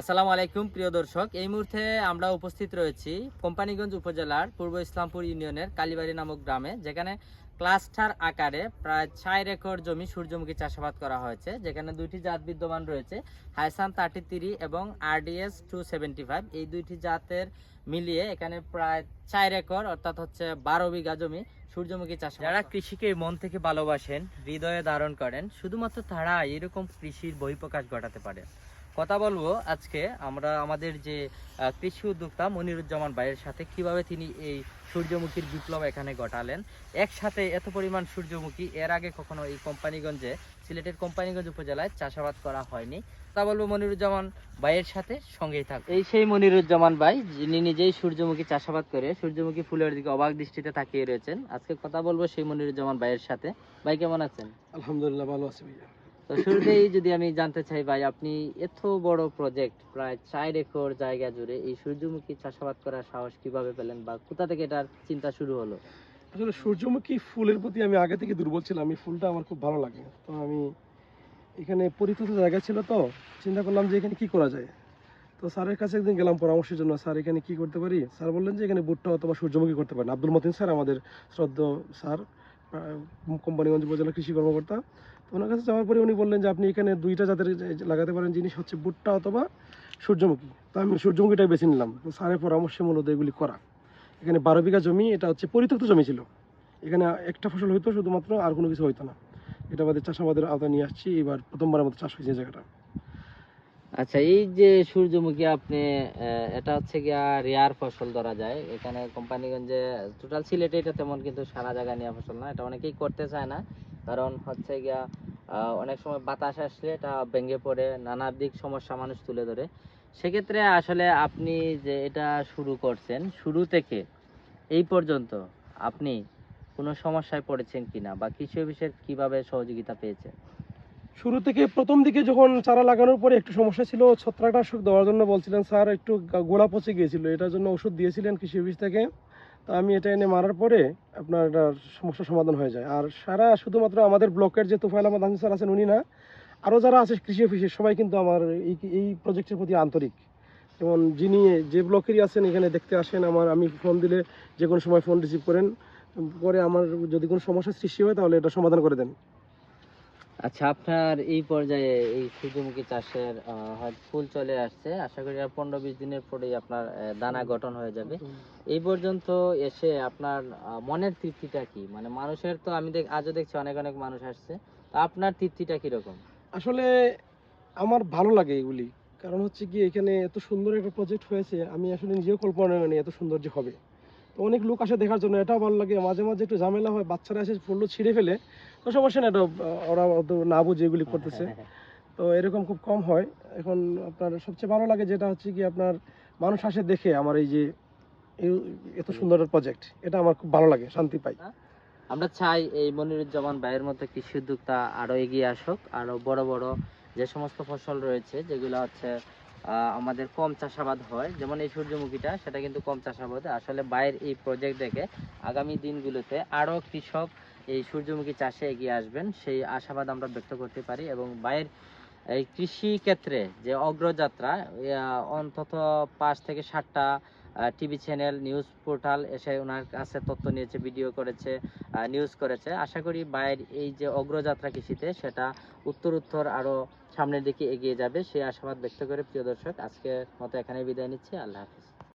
আসসালামু আলাইকুম প্রিয় দর্শক। এই মুহূর্তে আমরা উপস্থিত রয়েছি কোম্পানিগঞ্জ উপজেলার পূর্ব ইসলামপুর ইউনিয়নের কালীবাড়ি নামক গ্রামে যেখানে ক্লাস্টার আকারে প্রায় ছয় একর জমি সূর্যমুখী চাষাবাদ করা হয়েছে যেখানে দুইটি জাত বিদ্যমান রয়েছে হাইসান থার্টি থ্রি এবং আরডিএস টু সেভেন্টি ফাইভ। এই দুইটি জাতের মিলিয়ে এখানে প্রায় চার একর অর্থাৎ হচ্ছে বারো বিঘা জমি সূর্যমুখী চাষ যারা কৃষিকে মন থেকে ভালোবাসেন হৃদয়ে ধারণ করেন শুধুমাত্র তারা এরকম কৃষির বহিঃপ্রকাশ ঘটাতে পারে। কথা বলব আজকে আমরা আমাদের যে কৃষি উদ্যোক্তা মনিরুজ্জামান ভাইয়ের সাথে কীভাবে তিনি এই সূর্যমুখীর বিপ্লব এখানে ঘটালেন একসাথে এত পরিমাণ সূর্যমুখী এর আগে কখনো এই কোম্পানিগঞ্জে সিলেটের কোম্পানিগঞ্জ উপজেলায় চাষাবাদ করা হয়নি। তা বলব মনিরুজ্জামান ভাইয়ের সাথে সঙ্গেই থাক এই সেই মনিরুজ্জামান ভাই যিনি নিজেই সূর্যমুখী চাষাবাদ করে সূর্যমুখী ফুলের দিকে অবাক দৃষ্টিতে তাকিয়ে রয়েছেন। আজকে কথা বলব সেই মনিরুজ্জামান ভাইয়ের সাথে। ভাই কেমন আছেন? আলহামদুলিল্লাহ ভালো আছি ভাইয়া। তো শুরুতেই যদি আমি জানতে চাই, ভাই, আপনি এত বড় প্রজেক্ট প্রায় চার একর জায়গা জুড়ে এই সূর্যমুখী চাষাবাদ করার সাহস কীভাবে পেলেন বা কোথা থেকে এটার চিন্তা শুরু হলো? আসলে সূর্যমুখী ফুলের প্রতি আমি আগে থেকে দুর্বল ছিলাম, এই ফুলটা আমার খুব ভালো লাগে। তো আমি এখানে পরিত্যক্ত জায়গা ছিল তো, চিন্তা করলাম যে এখানে কি করা যায়। তো স্যারের কাছে একদিন গেলাম পরামর্শের জন্য, স্যার, এখানে কি করতে পারি? স্যার বললেন যে এখানে ভুট্টা অথবা সূর্যমুখী করতে পারেন। আব্দুল মতিন স্যার, আমাদের শ্রদ্ধ স্যার। কোম্পানিগঞ্জ উপজেলা কৃষি কর্মকর্তা। তো ওনার কাছে যাওয়ার পরে উনি বললেন যে আপনি এখানে দুইটা জাতের লাগাতে পারেন, জিনিস হচ্ছে ভুট্টা অথবা সূর্যমুখী। তো আমি সূর্যমুখীটাই বেছে নিলাম। তো স্যারের পরামর্শে মূলত এগুলি করা। এখানে বারো বিঘা জমি, এটা হচ্ছে পরিত্যক্ত জমি ছিল। এখানে একটা ফসল হইতো, শুধুমাত্র আর কোনো কিছু হইতো না। এটা আমাদের চাষাবাদের আওতায় নিয়ে আসছি। এবার প্রথমবারের মতো চাষ হয়েছে জায়গাটা। আচ্ছা এই যে সূর্যমুখী আপনি এটা হচ্ছে গিয়া রেয়ার ফসল ধরা যায়। এখানে কোম্পানিগঞ্জে টোটাল সিলেটে এটা তেমন কিন্তু সারা জায়গা নেওয়া ফসল না। এটা অনেকেই করতে চায় না। কারণ হচ্ছে গিয়া অনেক সময় বাতাস আসলে এটা ভেঙে পড়ে, নানা দিক সমস্যা মানুষ তুলে ধরে। সেক্ষেত্রে আসলে আপনি যে এটা শুরু করছেন, শুরু থেকে এই পর্যন্ত আপনি কোনো সমস্যায় পড়েছেন কিনা বা কৃষি অফিসের কীভাবে সহযোগিতা পেয়েছেন? শুরু থেকে প্রথম দিকে যখন চারা লাগানোর পরে একটু সমস্যা ছিল, ছত্রাকনাশক দেওয়ার জন্য বলছিলেন, স্যার, একটু গোড়া পচে গিয়েছিল। এটার জন্য ওষুধ দিয়েছিলেন কৃষি অফিস থেকে। তো আমি এটা এনে মারার পরে আপনার এটার সমস্যার সমাধান হয়ে যায়। আর সারা শুধুমাত্র আমাদের ব্লকের যে তুফাইল আহমদ হামিদ স্যার আছেন, উনি না, আরও যারা আছে কৃষি অফিসে, সবাই কিন্তু আমার এই এই প্রজেক্টের প্রতি আন্তরিক। যেমন যিনি যে ব্লকেরই আছেন, এখানে দেখতে আসেন আমার, আমি ফোন দিলে যে কোনো সময় ফোন রিসিভ করেন। পরে আমার যদি কোনো সমস্যার সৃষ্টি হয়, তাহলে এটা সমাধান করে দেন। আচ্ছা আপনার এই পর্যায়ে এই সূর্যমুখী চাষের ফুল চলে আসছে। আশা করি আর পনেরো বিশ দিনের পরেই আপনার দানা গঠন হয়ে যাবে। এই পর্যন্ত এসে আপনার মনের তৃপ্তিটা কি? মানে মানুষের তো আমি দেখ, আজও দেখছি অনেক অনেক মানুষ আসছে। আপনার তৃপ্তিটা কীরকম? আসলে আমার ভালো লাগে এগুলি। কারণ হচ্ছে কি, এখানে এত সুন্দর একটা প্রজেক্ট হয়েছে, আমি আসলে নিজেও কল্পনা করিনি এত সুন্দর যে হবে। তো অনেক লোক আসে দেখার জন্য, এটাও ভালো লাগে। মাঝে মাঝে একটু ঝামেলা হয়, বাচ্চারা এসে ফুলগুলো ছিঁড়ে ফেলে। তো সমস্যা না এটা, ওরা অত না বুঝে এগুলি করতেছে। তো এরকম খুব কম হয়। এখন আপনার সবচেয়ে ভালো লাগে যেটা হচ্ছে কি আপনার মানুষ আসে দেখে আমার এই যে এত সুন্দর প্রজেক্ট এটা আমার খুব ভালো লাগে, শান্তি পাই। আমরা চাই এই মনিরুজ্জামান ভাইয়ের মতো কৃষি উদ্যোক্তা আরও এগিয়ে আসুক, আরও বড় বড় যে সমস্ত ফসল রয়েছে, যেগুলো হচ্ছে আমাদের কম চাষাবাদ হয় যেমন এই সূর্যমুখীটা, সেটা কিন্তু কম চাষাবাদ। আসলে বাইরের এই প্রজেক্ট দেখে আগামী দিনগুলোতে আরও কৃষক এই সূর্যমুখী চাষে এগিয়ে আসবেন সেই আশাবাদ আমরা ব্যক্ত করতে পারি এবং বাইরের এই কৃষি ক্ষেত্রে যে অগ্রযাত্রা অন্তত পাঁচ থেকে সাতটা টিভি চ্যানেল, নিউজ পোর্টাল এসে ওনার কাছে তথ্য নিয়েছে, ভিডিও করেছে নিউজ করেছে। আশা করি বাইরের এই যে অগ্রযাত্রা কৃষিতে সেটা উত্তর উত্তর আরও সামনের দিকে এগিয়ে যাবে। সেই আশাবাদ ব্যক্ত করে প্রিয় দর্শক, আজকের মতো এখানে বিদায় নিচ্ছি। আল্লাহ হাফিজ।